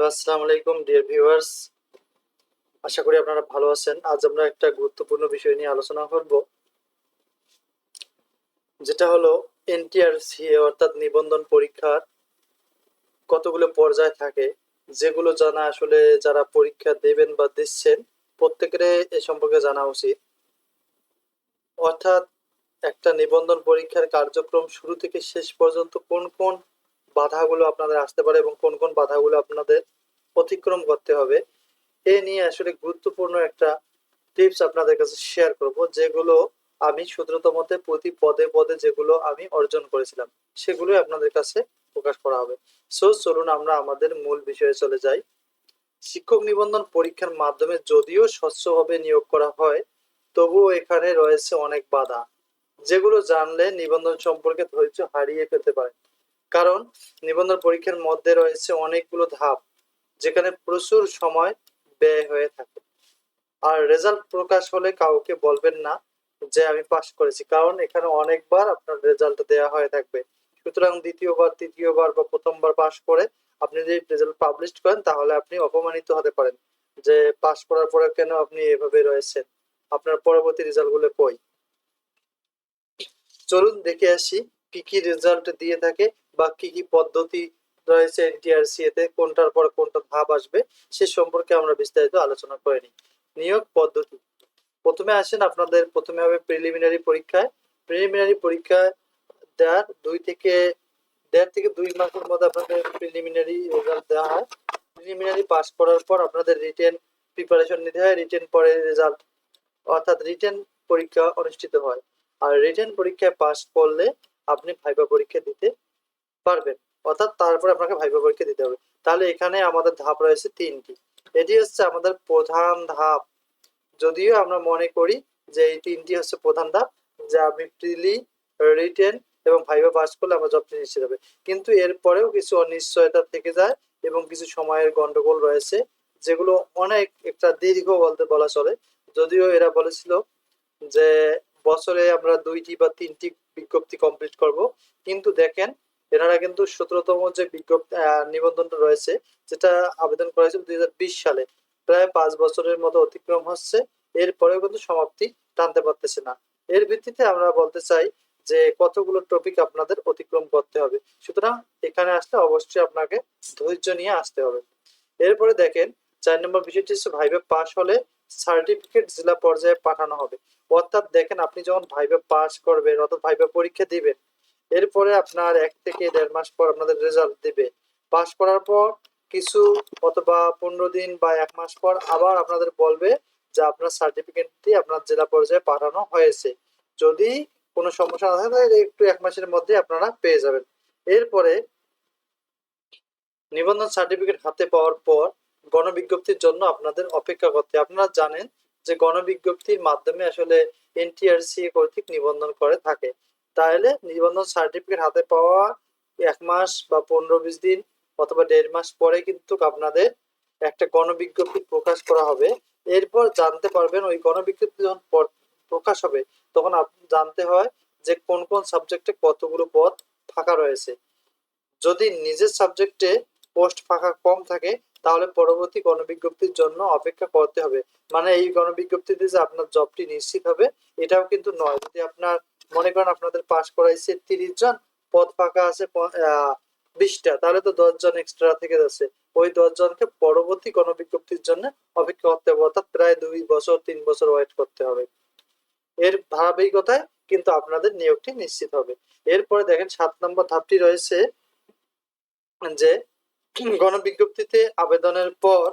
Hello, আসসালামু আলাইকুম, dear viewers. আশা করি আপনারা ভালো আছেন। আজ আমরা একটা গুরুত্বপূর্ণ বিষয় নিয়ে আলোচনা করব, যেটা হলো অর্থাৎ নিবন্ধন পরীক্ষার কতগুলো পর্যায় থাকে, যেগুলো জানা আসলে যারা পরীক্ষা দেবেন বা দিচ্ছেন প্রত্যেকের এ সম্পর্কে জানা উচিত। অর্থাৎ একটা নিবন্ধন পরীক্ষার কার্যক্রম শুরু থেকে শেষ পর্যন্ত কোন কোন বাধাগুলো আপনাদের আসতে পারে এবং কোন কোন বাধাগুলো আপনাদের অতিক্রম করতে হবে, এ নিয়ে আসলে গুরুত্বপূর্ণ একটা টিপস আপনাদের কাছে শেয়ার করব, যেগুলো আমি মতে প্রতি পদে পদে যেগুলো আমি অর্জন করেছিলাম, সেগুলোই আপনাদের কাছে প্রকাশ করা হবে। সো চলুন আমরা আমাদের মূল বিষয়ে চলে যাই। শিক্ষক নিবন্ধন পরীক্ষার মাধ্যমে যদিও স্বচ্ছভাবে নিয়োগ করা হয়, তবুও এখানে রয়েছে অনেক বাধা, যেগুলো জানলে নিবন্ধন সম্পর্কে ধৈর্য হারিয়ে ফেলতে পারে কারণ নিবন্ধন পরীক্ষার মধ্যে রয়েছে অনেকগুলো ধাপ, যেখানে প্রচুর সময় ব্যয় হয়ে থাকে। আর রেজাল্ট প্রকাশ হলে কাউকে বলবেন না যে আমি পাস করেছি, কারণ এখানে অনেকবার আপনার রেজাল্ট দেওয়া হয়ে থাকবে। সুতরাং দ্বিতীয়বার, তৃতীয়বার বা প্রথমবার পাস করে আপনি যদি রেজাল্ট পাবলিশ করেন, তাহলে আপনি অপমানিত হতে পারেন যে পাস করার পরে কেন আপনি এভাবে রয়েছেন? আপনার পরবর্তী রেজাল্টগুলো কই? চলুন দেখে আসি কি কি রেজাল্ট দিয়ে থাকে বা কি কি পদ্ধতি রয়েছে এনটিআরসি এতে, কোনটার পর কোনটা ধাপ আসবে, সে সম্পর্কে আমরা বিস্তারিত আলোচনা করে নিই। নিয়োগ পদ্ধতি। প্রথমে আসেন আপনাদের, প্রথমে হবে প্রিলিমিনারি পরীক্ষায়। প্রিলিমিনারি পরীক্ষা দেওয়ার দুই থেকে, দেড় থেকে দুই মাসের মধ্যে আপনাদের প্রিলিমিনারি রেজাল্ট দেওয়া হয়। প্রিলিমিনারি পাস করার পর আপনাদের রিটেন প্রিপারেশন নিতে হয়। রিটেন পরে রেজাল্ট অর্থাৎ রিটেন পরীক্ষা অনুষ্ঠিত হয়। আর রিটেন পরীক্ষায় পাস করলে আপনি ভাইবা পরীক্ষা দিতে পারবেন। অর্থাৎ তারপরে আপনাকে ভাইবা পরীক্ষা দিতে হবে। তাহলে এখানে আমাদের ধাপ রয়েছে তিনটি। এটি হচ্ছে আমাদের প্রধান ধাপ। যদিও আমরা মনে করি যে এই তিনটি হচ্ছে প্রধান ধাপ, যে আমি প্রিলি রিটেন এবং ভাইবা পাস করলে আমার জবটি নিশ্চিত হবে। কিন্তু এরপরেও কিছু অনিশ্চয়তা থেকে যায় এবং কিছু সময়ের গন্ডগোল রয়েছে, যেগুলো অনেক একটা দীর্ঘ বলতে বলা চলে। যদিও এরা বলেছিল যে বছরে আমরা দুইটি বা তিনটি বিজ্ঞপ্তি কমপ্লিট করব। কিন্তু দেখেন এনারা কিন্তু সতেরোতম যে বিজ্ঞপ্তি নিবন্ধনটা রয়েছে, যেটা আবেদন করা হয়েছিল দুই সালে। প্রায় পাঁচ বছরের মতো অতিক্রম হচ্ছে, এরপরেও কিন্তু সমাপ্তি টানতে পারতেছে না। এর ভিত্তিতে আমরা বলতে চাই যে কতগুলো টপিক আপনাদের অতিক্রম করতে হবে। সুতরাং এখানে আসলে অবশ্যই আপনাকে ধৈর্য নিয়ে আসতে হবে। এরপরে দেখেন, চার নম্বর বিষয়টি হচ্ছে ভাইবে পাস হলে সার্টিফিকেট জেলা পর্যায়ে পাঠানো হবে। অর্থাৎ দেখেন, আপনি যখন ভাইবে পাস করবেন অর্থাৎ ভাইবে পরীক্ষা দিবেন এরপরে আপনার এক থেকে দেড় মাস পর আপনাদের রেজাল্ট দিবে। পাস করার পর কিছু অথবা পনেরো দিন বা এক মাস পর আবার আপনাদের বলবে যে আপনার সার্টিফিকেটটি আপনার জেলা পর্যায়ে পাঠানো হয়েছে। যদি কোনো সমস্যা না থাকে একটু এক মাসের মধ্যে আপনারা পেয়ে যাবেন। এরপরে নিবন্ধন সার্টিফিকেট হাতে পাওয়ার পর গণবিজ্ঞপ্তির জন্য আপনাদের অপেক্ষা করতে আপনারা জানেন যে গণবিজ্ঞপ্তির মাধ্যমে আসলে এনটিআরসি কর্তৃক নিবন্ধন করে থাকে। তাহলে নিবন্ধন সার্টিফিকেট হাতে পাওয়া এক মাস বা পনেরো বিশ দিন অথবা দেড় মাস পরে কিন্তু আপনাদের একটা গণবিজ্ঞপ্তি প্রকাশ করা হবে। এরপর জানতে পারবেন ওই গণবিজ্ঞপ্তি যখন পর- প্রকাশ হবে, তখন জানতে হয় যে কোন কোন সাবজেক্টে কতগুলো পদ ফাঁকা রয়েছে। যদি নিজের সাবজেক্টে পোস্ট ফাঁকা কম থাকে, তাহলে পরবর্তী গণবিজ্ঞপ্তির জন্য অপেক্ষা করতে হবে। মানে এই গণবিজ্ঞপ্তিতে যে আপনার জবটি নিশ্চিত হবে, এটাও কিন্তু নয়। যদি আপনার মনে করেন আপনাদের পাস করাইছে তিরিশ জন, পদ ফাঁকা আছে বিশটা, তাহলে তো দশ জন এক্সট্রা থেকে যাচ্ছে। ওই দশ জনকে পরবর্তী গণবিজ্ঞপ্তির জন্য অপেক্ষা করতে হবে, অর্থাৎ প্রায় দুই বছর, তিন বছর ওয়েট করতে হবে। এর ধারাবাহিকতায় কিন্তু আপনাদের নিয়োগটি নিশ্চিত হবে। এরপরে দেখেন সাত নম্বর ধাপটি রয়েছে যে গণবিজ্ঞপ্তিতে আবেদনের পর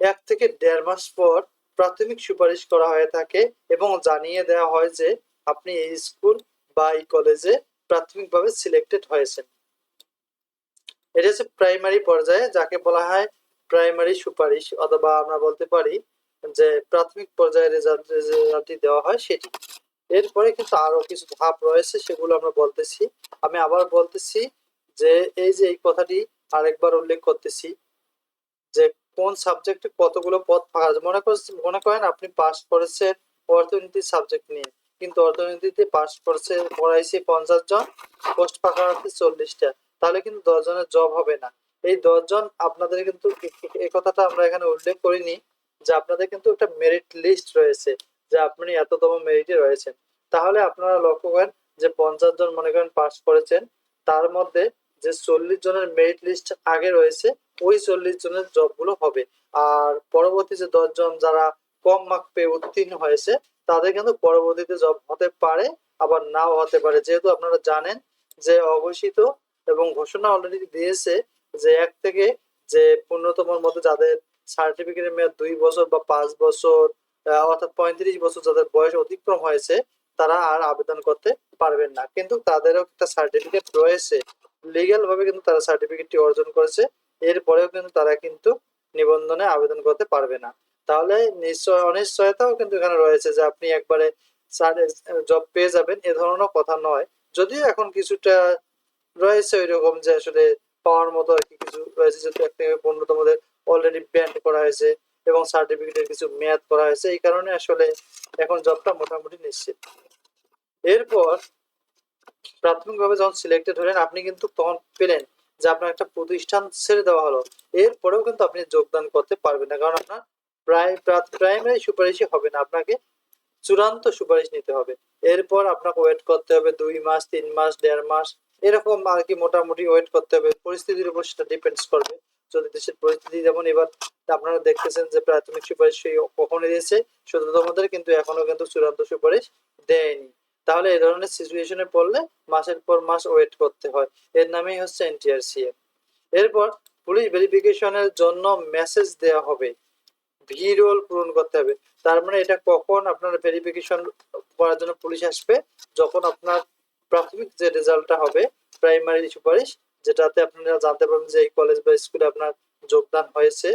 এক থেকে দেড় মাস পর প্রাথমিক সুপারিশ করা হয়ে থাকে এবং জানিয়ে দেওয়া হয় যে আপনি এই স্কুল বা এই কলেজে প্রাথমিকভাবে সিলেক্টেড হয়েছেন। এটা হচ্ছে প্রাইমারি পর্যায়ে যাকে বলা হয় প্রাইমারি সুপারিশ অথবা আমরা বলতে পারি যে প্রাথমিক পর্যায়ে রেজাল্ট রেজাল্টটি দেওয়া হয় সেটি। এরপরে কিন্তু আরও কিছু ধাপ রয়েছে সেগুলো আমরা বলতেছি। আমি আবার বলতেছি যে এই যে এই কথাটি আরেকবার উল্লেখ করতেছি যে কোন সাবজেক্টে কতগুলো পদ ফাঁকা মনে করছেন মনে করেন আপনি পাস করেছেন অর্থনীতি সাবজেক্ট নিয়ে। কিন্তু অর্থনীতিতে পাস করছে, পড়াইছে পঞ্চাশ জন, পোস্ট ফাঁকা আছে চল্লিশটা। তাহলে কিন্তু দশ জনের জব হবে না। এই দশজন আপনাদের কিন্তু এই কথাটা আমরা এখানে উল্লেখ করিনি যে আপনাদের কিন্তু একটা মেরিট লিস্ট রয়েছে, যে আপনি এততম মেরিটে রয়েছেন। তাহলে আপনারা লক্ষ্য করেন যে পঞ্চাশ জন মনে করেন পাস করেছেন, তার মধ্যে যে চল্লিশ জনের মেরিট লিস্ট আগে রয়েছে, ওই চল্লিশ জনের জবগুলো হবে। আর পরবর্তী যে দশজন যারা কম মার্ক পেয়ে উত্তীর্ণ হয়েছে তাদের কিন্তু পরবর্তীতে জব হতে পারে, আবার নাও হতে পারে। যেহেতু আপনারা জানেন যে অঘোষিত এবং ঘোষণা অলরেডি দিয়েছে যে এক থেকে যে পূর্ণতমর মধ্যে যাদের সার্টিফিকেটের মেয়াদ দুই বছর বা পাঁচ বছর অর্থাৎ পঁয়ত্রিশ বছর যাদের বয়স অতিক্রম হয়েছে, তারা আর আবেদন করতে পারবেন না। কিন্তু তাদেরও একটা সার্টিফিকেট রয়েছে। লিগ্যাল ভাবে কিন্তু তারা সার্টিফিকেটটি অর্জন করেছে। এরপরেও কিন্তু তারা কিন্তু নিবন্ধনে আবেদন করতে পারবে না। তাহলে নিশ্চয় অনিশ্চয়তাও কিন্তু এখানে রয়েছে যে আপনি একবারে জব পেয়ে যাবেন, এ ধরনের কথা নয়। যদিও এখন কিছুটা রয়েছে ওই রকম যে আসলে পাওয়ার মতো আর কি কিছু রয়েছে, যেহেতু এক থেকে পনেরোতম অলরেডি ব্যান্ড করা হয়েছে এবং সার্টিফিকেটের কিছু মেয়াদ করা হয়েছে, এই কারণে আসলে এখন জবটা মোটামুটি নিশ্চিত। এরপর প্রাথমিকভাবে যখন সিলেক্টেড হলেন, আপনি কিন্তু তখন পেলেন যে আপনার একটা প্রতিষ্ঠান ছেড়ে দেওয়া হলো। এরপরেও কিন্তু আপনি যোগদান করতে পারবেন না, কারণ আপনার প্রাইমারি সুপারিশই হবে না, আপনাকে চূড়ান্ত সুপারিশ নিতে হবে। এরপর আপনাকে ওয়েট করতে হবে দুই মাস, তিন মাস, দেড় মাস, এরকম আর কি মোটামুটি ওয়েট করতে হবে। পরিস্থিতির উপর সেটা ডিপেন্ডস করবে। যদি দেশের পরিস্থিতি যেমন এবার আপনারা দেখতেছেন যে প্রাথমিক সুপারিশ কখনো দিয়েছে সদ্যতমদের কিন্তু এখনও কিন্তু চূড়ান্ত সুপারিশ দেয়নি। তাহলে এই ধরনের সিচুয়েশনে পড়লে মাসের পর মাস ওয়েট করতে হয়। এর নামেই হচ্ছে এনটিআরসিএ এরপর পুলিশ ভেরিফিকেশনের জন্য মেসেজ দেওয়া হবে। ভি রোল পূরণ করতে হবে। তার মানে এটা কখন আপনার ভেরিফিকেশন করার জন্য পুলিশ আসবে, যখন আপনার প্রাথমিক যে রেজাল্টটা হবে প্রাইমারি সুপারিশ, যেটাতে আপনারা জানতে পারবেন যে এই কলেজ বা স্কুলে আপনার যোগদান হয়েছে,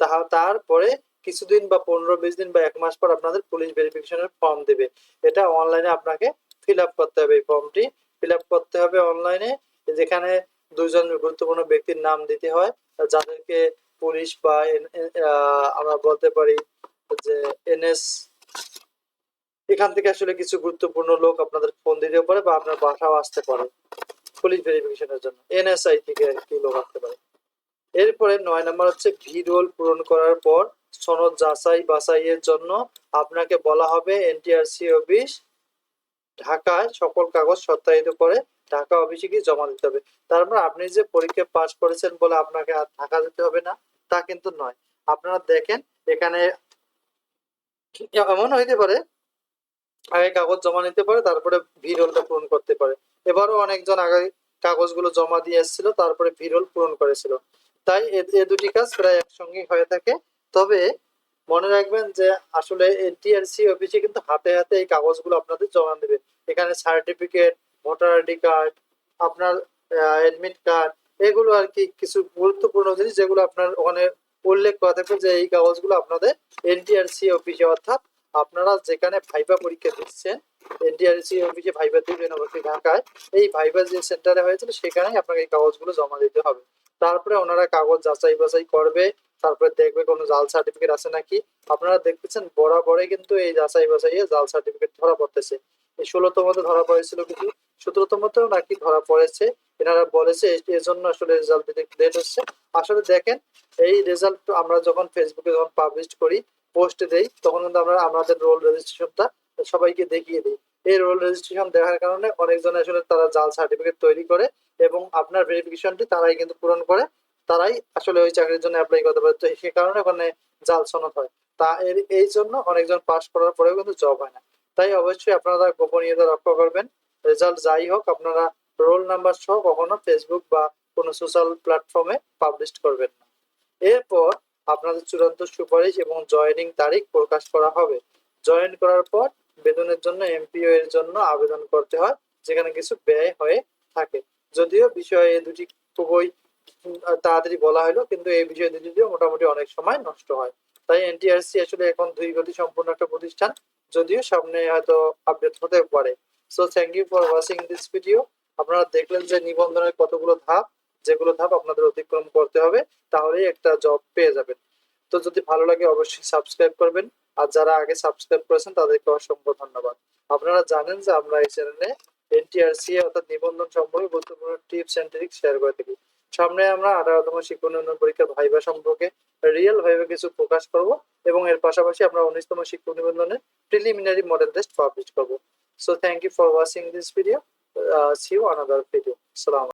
তাহা তারপরে কিছুদিন বা পনেরো বিশ দিন বা এক মাস পর আপনাদের পুলিশ ভেরিফিকেশনের ফর্ম দেবে। এটা অনলাইনে আপনাকে ফিল আপ করতে হবে এই ফর্মটি ফিল আপ করতে হবে অনলাইনে যেখানে দুইজন গুরুত্বপূর্ণ ব্যক্তির নাম দিতে হয়, যাদেরকে পুলিশ বা আমরা বলতে পারি যে এনএস এখান থেকে আসলে কিছু গুরুত্বপূর্ণ লোক আপনাদের ফোন দিতে পারে বা আপনার বাসাও আসতে পারে পুলিশ ভেরিফিকেশনের জন্য, এনএসআই থেকে আর কি লোক আসতে পারে। এরপরে নয় নম্বর হচ্ছে ভি রোল পূরণ করার পর সনদ যাচাই বাছাইয়ের জন্য আপনাকে বলা হবে এনটিআরসি অফিস ঢাকায় সকল কাগজ সত্যায়িত করে ঢাকা অফিসে গিয়ে জমা দিতে হবে। তার মানে আপনি যে পরীক্ষা পাস করেছেন বলে আপনাকে আর ঢাকা যেতে হবে না। তা কিন্তু নয়। আপনারা দেখেন, এখানে এমন হইতে পারে, আগে কাগজ জমা নিতে পারে, তারপরে ভিরোলটা পূরণ করতে পারে। এবারও অনেকজন আগে কাগজগুলো জমা দিয়ে এসেছিল, তারপরে ভিরোল পূরণ করেছিল। তাই এ- দুটি কাজ প্রায় একসঙ্গে হয়ে থাকে। তবে মনে রাখবেন যে আসলে এনটিআরসি অফিসে কিন্তু হাতে হাতে এই কাগজগুলো আপনাদের জমা দেবে। এখানে সার্টিফিকেট ভোটার আইডি কার্ড আপনার অ্যাডমিট কার্ড এগুলো আর কি কিছু গুরুত্বপূর্ণ জিনিস যেগুলো আপনার ওখানে উল্লেখ করা থাকবে যে এই কাগজগুলো আপনাদের এনটিআরসি অফিসে অর্থাৎ আপনারা যেখানে ভাইবা পরীক্ষা দিচ্ছেন এনটিআরসি অফিসে ভাইবা দিবেন অবশ্যই ঢাকায়, এই ভাইবা যে সেন্টারে হয়েছিল সেখানেই আপনাকে এই কাগজগুলো জমা দিতে হবে। তারপরে ওনারা কাগজ যাচাই বাছাই করবে, তারপরে দেখবে কোনো জাল সার্টিফিকেট আছে নাকি। আপনারা দেখতেছেন বরাবরে কিন্তু এই যাচাই বাছাইয়ে জাল সার্টিফিকেট ধরা পড়তেছে। এই ষোলোতমতে ধরা পড়েছিল কিন্তু সতেরোতমতেও নাকি ধরা পড়েছে। এনারা বলেছে এর জন্য আসলে রেজাল্ট দিতে লেট হচ্ছে। আসলে দেখেন, এই রেজাল্ট আমরা যখন ফেসবুকে যখন পাবলিশ করি পোস্ট দেই, তখন কিন্তু আমরা আমাদের রোল রেজিস্ট্রেশনটা সবাইকে দেখিয়ে দিই। এই রোল রেজিস্ট্রেশন দেখার কারণে অনেকজন আসলে তারা জাল সার্টিফিকেট তৈরি করে এবং আপনার ভেরিফিকেশনটি তারাই কিন্তু পূরণ করে। তারাই আসলে ওই চাকরির জন্য অ্যাপ্লাই করতে পারে। তো সে কারণে ওখানে জাল সনদ হয়। তা এর এই জন্য অনেকজন পাস করার পরেও কিন্তু জব হয় না। তাই অবশ্যই আপনারা গোপনীয়তা রক্ষা করবেন। রেজাল্ট যাই হোক, আপনারা রোল নাম্বার সহ কখনো ফেসবুক বা কোনো সোশ্যাল প্ল্যাটফর্মে পাবলিশ করবেন না। এরপর আপনাদের চূড়ান্ত সুপারিশ এবং জয়েনিং তারিখ প্রকাশ করা হবে। জয়েন করার পর বেতনের জন্য এমপিও এর জন্য আবেদন করতে হয়, যেখানে কিছু ব্যয় হয়ে থাকে। যদিও বিষয়ে এই দুটি খুবই তাড়াতাড়ি বলা হলো, কিন্তু এই বিষয় দুটিও মোটামুটি অনেক সময় নষ্ট হয়। তাই এনটিআরসি আসলে এখন দুই গতি সম্পূর্ণ একটা প্রতিষ্ঠান, যদিও সামনে হয়তো আপডেট হতে পারে। So thank you for watching this video আপনারা দেখলেন যে নিবন্ধনের কতগুলো ধাপ, যেগুলো ধাপ আপনাদের অতিক্রম করতে হবে, তাহলেই একটা জব পেয়ে যাবেন। তো যদি ভালো লাগে অবশ্যই সাবস্ক্রাইব করবেন, আর যারা আগে সাবস্ক্রাইব করেছেন, তাদেরকে অসংখ্য ধন্যবাদ। আপনারা জানেন যে আমরা এই চ্যানেলে এনটিআরসি অর্থাৎ নিবন্ধন সম্পর্কে গুরুত্বপূর্ণ টিপস এন্ড ট্রিক্স শেয়ার করে থাকি। সামনে আমরা আঠারোতম শিক্ষক নিবন্ধন পরীক্ষার ভাইবা সম্পর্কে রিয়েল ভাইবা কিছু প্রকাশ করব, এবং এর পাশাপাশি আমরা উনিশতম শিক্ষক নিবন্ধনের প্রিলিমিনারি মডেল টেস্ট পাবলিশ করব। So thank you for watching this video. Uh, see you another video. Salam.